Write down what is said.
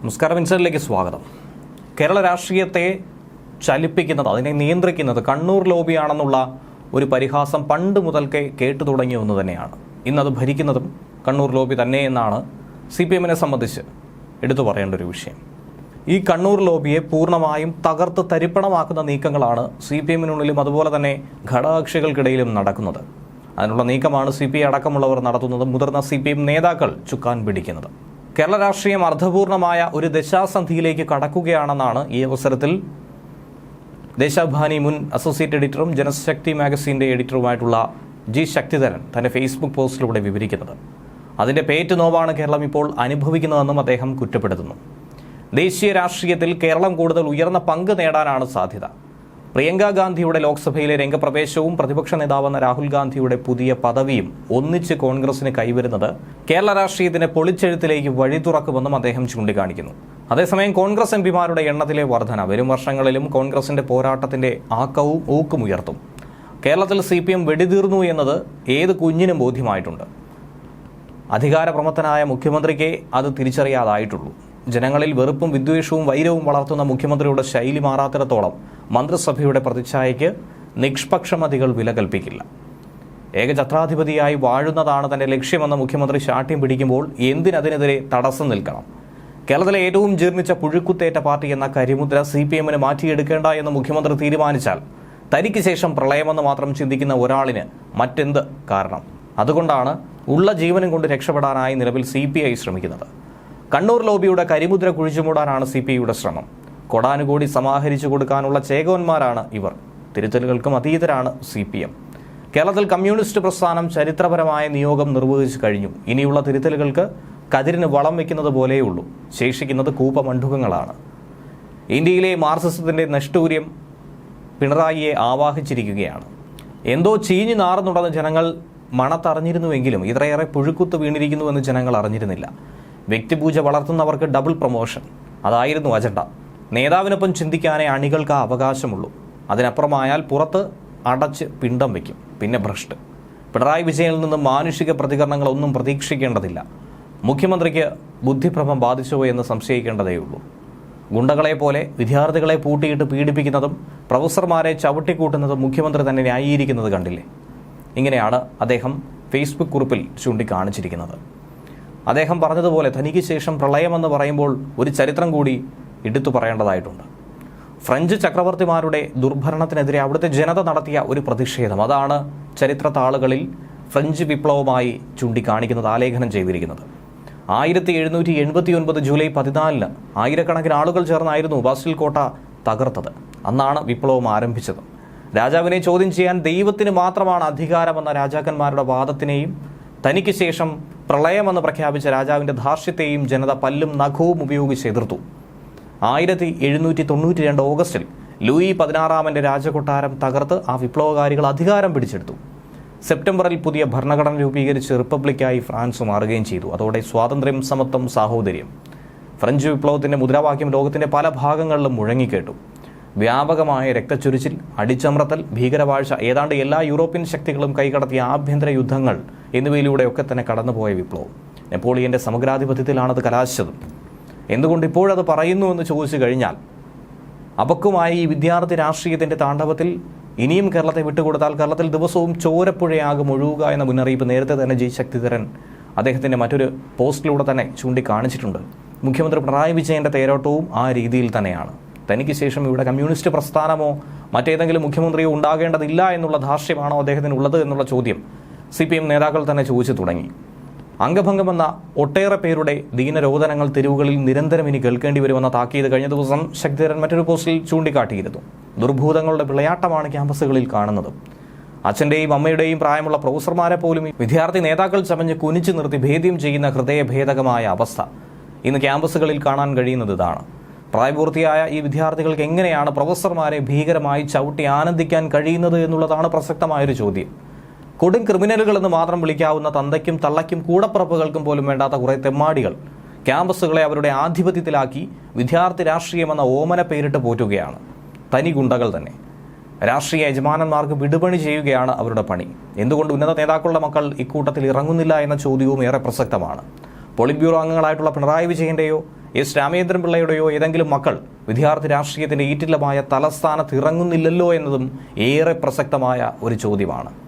നമസ്കാരം ഇൻസൈഡിലേക്ക് സ്വാഗതം. കേരള രാഷ്ട്രീയത്തെ ചലിപ്പിക്കുന്നത് അതിനെ നിയന്ത്രിക്കുന്നത് കണ്ണൂർ ലോബിയാണെന്നുള്ള ഒരു പരിഹാസം പണ്ട് മുതൽക്കേ കേട്ടു തുടങ്ങിയ ഒന്ന് തന്നെയാണ്. ഇന്നത് ഭരിക്കുന്നതും കണ്ണൂർ ലോബി തന്നെ എന്നാണ് സി പി എമ്മിനെ സംബന്ധിച്ച് എടുത്തു പറയേണ്ട ഒരു വിഷയം. ഈ കണ്ണൂർ ലോബിയെ പൂർണമായും തകർത്ത് തരിപ്പണമാക്കുന്ന നീക്കങ്ങളാണ് സി പി എമ്മിനുള്ളിലും അതുപോലെ തന്നെ ഘടകകക്ഷികൾക്കിടയിലും നടക്കുന്നത്. അതിനുള്ള നീക്കമാണ് സി പി ഐ അടക്കമുള്ളവർ നടത്തുന്നത് മുതിർന്ന സി പി എം നേതാക്കൾ ചുക്കാൻ പിടിക്കുന്നത്. കേരള രാഷ്ട്രീയം അർത്ഥപൂർണമായ ഒരു ദശാസന്ധിയിലേക്ക് കടക്കുകയാണെന്നാണ് ഈ അവസരത്തിൽ ദേശാഭിമാനി മുൻ അസോസിയേറ്റ് എഡിറ്ററും ജനശക്തി മാഗസീന്റെ എഡിറ്ററുമായിട്ടുള്ള ജി ശക്തിധരൻ തന്റെ ഫേസ്ബുക്ക് പോസ്റ്റിലൂടെ വിവരിക്കുന്നത്. അതിന്റെ പേറ്റ് നോവാണ് കേരളം ഇപ്പോൾ അനുഭവിക്കുന്നതെന്നും അദ്ദേഹം കുറ്റപ്പെടുത്തുന്നു. ദേശീയ രാഷ്ട്രീയത്തിൽ കേരളം കൂടുതൽ ഉയർന്ന പങ്ക് നേടാനാണ് സാധ്യത. പ്രിയങ്ക ഗാന്ധിയുടെ ലോക്സഭയിലെ രംഗപ്രവേശവും പ്രതിപക്ഷ നേതാവെന്ന രാഹുൽ ഗാന്ധിയുടെ പുതിയ പദവിയും ഒന്നിച്ച് കോൺഗ്രസിന് കൈവരുന്നത് കേരള രാഷ്ട്രീയത്തിന്റെ പൊളിച്ചെഴുത്തിലേക്ക് വഴി തുറക്കുമെന്നും അദ്ദേഹം ചൂണ്ടിക്കാണിക്കുന്നു. അതേസമയം കോൺഗ്രസ് എംപിമാരുടെ എണ്ണത്തിലെ വർധന വരും വർഷങ്ങളിലും കോൺഗ്രസിന്റെ പോരാട്ടത്തിന്റെ ആക്കവും ഊക്കും ഉയർത്തും. കേരളത്തിൽ സി പി എം വെടിതീർന്നു എന്നത് ഏത് കുഞ്ഞിനും ബോധ്യമായിട്ടുണ്ട്. അധികാരപ്രമത്തനായ മുഖ്യമന്ത്രിക്ക് അത് തിരിച്ചറിയാതായിട്ടുള്ളൂ. ജനങ്ങളിൽ വെറുപ്പും വിദ്വേഷവും വൈരവും വളർത്തുന്ന മുഖ്യമന്ത്രിയുടെ ശൈലി മാറാത്തിടത്തോളം മന്ത്രിസഭയുടെ പ്രതിച്ഛായയ്ക്ക് നിഷ്പക്ഷമതികൾ വില കൽപ്പിക്കില്ല. ഏകഛത്രാധിപതിയായി വാഴുന്നതാണ് തന്റെ ലക്ഷ്യമെന്ന് മുഖ്യമന്ത്രി ശാഠ്യം പിടിക്കുമ്പോൾ എന്തിനതിനെതിരെ തടസ്സം നിൽക്കണം? കേരളത്തിലെ ഏറ്റവും ജീർണിച്ച പുഴുക്കുത്തേറ്റ പാർട്ടി എന്ന കരിമുദ്ര സി പി എമ്മിന് മാറ്റിയെടുക്കേണ്ട എന്ന് മുഖ്യമന്ത്രി തീരുമാനിച്ചാൽ തനിക്ക് ശേഷം പ്രളയമെന്ന് മാത്രം ചിന്തിക്കുന്ന ഒരാളിന് മറ്റെന്ത് കാരണം? അതുകൊണ്ടാണ് ഉള്ള ജീവനും കൊണ്ട് രക്ഷപ്പെടാനായി നിലവിൽ സി ശ്രമിക്കുന്നത്. കണ്ണൂർ ലോബിയുടെ കരിമുദ്ര കുഴിച്ചുമൂടാനാണ് സി പി ഐയുടെ ശ്രമം. കൊടാനുകൂടി സമാഹരിച്ചു കൊടുക്കാനുള്ള ചേകവന്മാരാണ് ഇവർ. തിരുത്തലുകൾക്കും അതീതരാണ് സി പി എം. കേരളത്തിൽ കമ്മ്യൂണിസ്റ്റ് പ്രസ്ഥാനം ചരിത്രപരമായ നിയോഗം നിർവഹിച്ചു കഴിഞ്ഞു. ഇനിയുള്ള തിരുത്തലുകൾക്ക് കതിരിന് വളം വെക്കുന്നത് പോലെയുള്ളൂ. ശേഷിക്കുന്നത് കൂപ്പമണ്ഡുകങ്ങളാണ്. ഇന്ത്യയിലെ മാർക്സിസത്തിന്റെ നഷ്ടൂര്യം പിണറായിയെ ആവാഹിച്ചിരിക്കുകയാണ്. എന്തോ ചീഞ്ഞു നാറുന്നുണ്ടെന്ന് ജനങ്ങൾ മണത്തറിഞ്ഞിരുന്നുവെങ്കിലും ഇത്രയേറെ പുഴുക്കുത്ത് വീണിരിക്കുന്നുവെന്ന് ജനങ്ങൾ അറിഞ്ഞിരുന്നില്ല. വ്യക്തിപൂജ വളർത്തുന്നവർക്ക് ഡബിൾ പ്രൊമോഷൻ. അതായിരുന്നു അജണ്ട. നേതാവിനൊപ്പം ചിന്തിക്കാനേ അണികൾക്ക് ആ അവകാശമുള്ളൂ. അതിനപ്പുറമായാൽ പുറത്ത് അടച്ച് പിണ്ടം വയ്ക്കും പിന്നെ ഭ്രഷ്ട്. പിണറായി വിജയനിൽ നിന്ന് മാനുഷിക പ്രതികരണങ്ങളൊന്നും പ്രതീക്ഷിക്കേണ്ടതില്ല. മുഖ്യമന്ത്രിക്ക് ബുദ്ധിഭ്രമം ബാധിച്ചോ എന്ന് സംശയിക്കേണ്ടതേയുള്ളൂ. ഗുണ്ടകളെ പോലെ വിദ്യാർത്ഥികളെ പൂട്ടിയിട്ട് പീഡിപ്പിക്കുന്നതും പ്രൊഫസർമാരെ ചവിട്ടിക്കൂട്ടുന്നതും മുഖ്യമന്ത്രി തന്നെ ന്യായീകരിക്കുന്നത് കണ്ടില്ലേ? ഇങ്ങനെയാണ് അദ്ദേഹം ഫേസ്ബുക്ക് കുറിപ്പിൽ ചൂണ്ടിക്കാണിച്ചിരിക്കുന്നത്. അദ്ദേഹം പറഞ്ഞതുപോലെ തനിക്ക് ശേഷം പ്രളയമെന്ന് പറയുമ്പോൾ ഒരു ചരിത്രം കൂടി എടുത്തു പറയേണ്ടതായിട്ടുണ്ട്. ഫ്രഞ്ച് ചക്രവർത്തിമാരുടെ ദുർഭരണത്തിനെതിരെ അവിടുത്തെ ജനത നടത്തിയ ഒരു പ്രതിഷേധം. അതാണ് ചരിത്ര താളുകളിൽ ഫ്രഞ്ച് വിപ്ലവമായി ചൂണ്ടിക്കാണിക്കുന്നത് ആലേഖനം ചെയ്തിരിക്കുന്നത്. ആയിരത്തി എഴുന്നൂറ്റി എൺപത്തി ഒൻപത് ജൂലൈ പതിനാലിന് ആയിരക്കണക്കിന് ആളുകൾ ചേർന്നായിരുന്നു ബാസ്റ്റിൽ കോട്ട തകർത്തത്. അന്നാണ് വിപ്ലവം ആരംഭിച്ചത്. രാജാവിനെ ചോദ്യം ചെയ്യാൻ ദൈവത്തിന് മാത്രമാണ് അധികാരമെന്ന രാജാക്കന്മാരുടെ വാദത്തിനെയും തനിക്ക് ശേഷം പ്രളയമെന്ന് പ്രഖ്യാപിച്ച രാജാവിന്റെ ധാർഷ്ട്യത്തെയും ജനത പല്ലും നഖവും ഉപയോഗിച്ച് എതിർത്തു. ആയിരത്തി എഴുന്നൂറ്റി തൊണ്ണൂറ്റി രണ്ട് ഓഗസ്റ്റിൽ ലൂയി പതിനാറാമന്റെ രാജകൊട്ടാരം തകർത്ത് ആ വിപ്ലവകാരികൾ അധികാരം പിടിച്ചെടുത്തു. സെപ്റ്റംബറിൽ പുതിയ ഭരണഘടന രൂപീകരിച്ച് റിപ്പബ്ലിക്കായി ഫ്രാൻസ് മാറുകയും ചെയ്തു. അതോടെ സ്വാതന്ത്ര്യം സമത്വം സാഹോദര്യം. ഫ്രഞ്ച് വിപ്ലവത്തിന്റെ മുദ്രാവാക്യം ലോകത്തിന്റെ പല ഭാഗങ്ങളിലും മുഴങ്ങിക്കേട്ടു. വ്യാപകമായ രക്തച്ചൊരിച്ചിൽ അടിച്ചമർത്തൽ ഭീകരവാഴ്ച ഏതാണ്ട് എല്ലാ യൂറോപ്യൻ ശക്തികളും കൈകടത്തിയ ആഭ്യന്തര യുദ്ധങ്ങൾ എന്നിവയിലൂടെയൊക്കെ തന്നെ കടന്നുപോയ വിപ്ലവം. നെപ്പോളിയന്റെ സമഗ്രാധിപത്യത്തിലാണത് കലാശിച്ചത്. എന്തുകൊണ്ട് ഇപ്പോഴത് പറയുന്നു എന്ന് ചോദിച്ചു കഴിഞ്ഞാൽ അവക്കുമായി ഈ വിദ്യാർത്ഥി രാഷ്ട്രീയത്തിന്റെ താണ്ഡവത്തിൽ ഇനിയും കേരളത്തെ വിട്ടുകൊടുത്താൽ കേരളത്തിൽ ദിവസവും ചോരപ്പുഴയാകും ഒഴുകുക എന്ന മുന്നറിയിപ്പ് നേരത്തെ തന്നെ ജി ശക്തിധരൻ അദ്ദേഹത്തിന്റെ മറ്റൊരു പോസ്റ്റിലൂടെ തന്നെ ചൂണ്ടിക്കാണിച്ചിട്ടുണ്ട്. മുഖ്യമന്ത്രി പിണറായി വിജയന്റെ തേരോട്ടവും ആ രീതിയിൽ തന്നെയാണ്. തനിക്ക് ശേഷം ഇവിടെ കമ്മ്യൂണിസ്റ്റ് പ്രസ്ഥാനമോ മറ്റേതെങ്കിലും മുഖ്യമന്ത്രിയോ ഉണ്ടാകേണ്ടതില്ല എന്നുള്ള ധാർഷ്ട്യമാണോ അദ്ദേഹത്തിന് ഉള്ളത് എന്നുള്ള ചോദ്യം സി പി എം നേതാക്കൾ തന്നെ ചോദിച്ചു തുടങ്ങി. അംഗഭംഗമെന്ന ഒട്ടേറെ പേരുടെ ദീനരോധനങ്ങൾ തെരുവുകളിൽ നിരന്തരം ഇനി കേൾക്കേണ്ടി വരുമെന്ന താക്കീത് കഴിഞ്ഞ ദിവസം ശക്തിധരൻ മറ്റൊരു പോസ്റ്റിൽ ചൂണ്ടിക്കാട്ടിയിരുന്നു. ദുർഭൂതങ്ങളുടെ വിളയാട്ടമാണ് ക്യാമ്പസുകളിൽ കാണുന്നത്. അച്ഛന്റെയും അമ്മയുടെയും പ്രായമുള്ള പ്രൊഫസർമാരെ പോലും വിദ്യാർത്ഥി നേതാക്കൾ ചമഞ്ഞ് കുനിച്ചു നിർത്തി ഭേദ്യം ചെയ്യുന്ന ഹൃദയഭേദകമായ അവസ്ഥ ഇന്ന് ക്യാമ്പസുകളിൽ കാണാൻ കഴിയുന്നത് ഇതാണ്. പ്രായപൂർത്തിയായ ഈ വിദ്യാർത്ഥികൾക്ക് എങ്ങനെയാണ് പ്രൊഫസർമാരെ ഭീകരമായി ചവിട്ടി ആനന്ദിക്കാൻ കഴിയുന്നത് എന്നുള്ളതാണ് പ്രസക്തമായൊരു ചോദ്യം. കൊടും ക്രിമിനലുകൾ എന്ന് മാത്രം വിളിക്കാവുന്ന തന്തയ്ക്കും തള്ളയ്ക്കും കൂടപ്പറപ്പുകൾക്കും പോലും വേണ്ടാത്ത കുറേ തെമ്മാടികൾ. ക്യാമ്പസുകളെ അവരുടെ ആധിപത്യത്തിലാക്കി വിദ്യാർത്ഥി രാഷ്ട്രീയമെന്ന ഓമന പേരിട്ട് പോറ്റുകയാണ്. തനി ഗുണ്ടകൾ തന്നെ. രാഷ്ട്രീയ യജമാനന്മാർക്ക് വിടുപണി ചെയ്യുകയാണ് അവരുടെ പണി. എന്തുകൊണ്ട് ഉന്നത നേതാക്കളുടെ മക്കൾ ഇക്കൂട്ടത്തിൽ ഇറങ്ങുന്നില്ല എന്ന ചോദ്യവും ഏറെ പ്രസക്തമാണ്. പോളിറ്റ് ബ്യൂറോ അംഗങ്ങളായിട്ടുള്ള പിണറായി വിജയന്റെയോ എസ് രാമചന്ദ്രൻ പിള്ളയുടെയോ ഏതെങ്കിലും മക്കൾ വിദ്യാർത്ഥി രാഷ്ട്രീയത്തിന്റെ ഈറ്റില്ലമായ തലസ്ഥാനത്ത് ഇറങ്ങുന്നില്ലല്ലോ എന്നതും ഏറെ പ്രസക്തമായ ഒരു ചോദ്യമാണ്.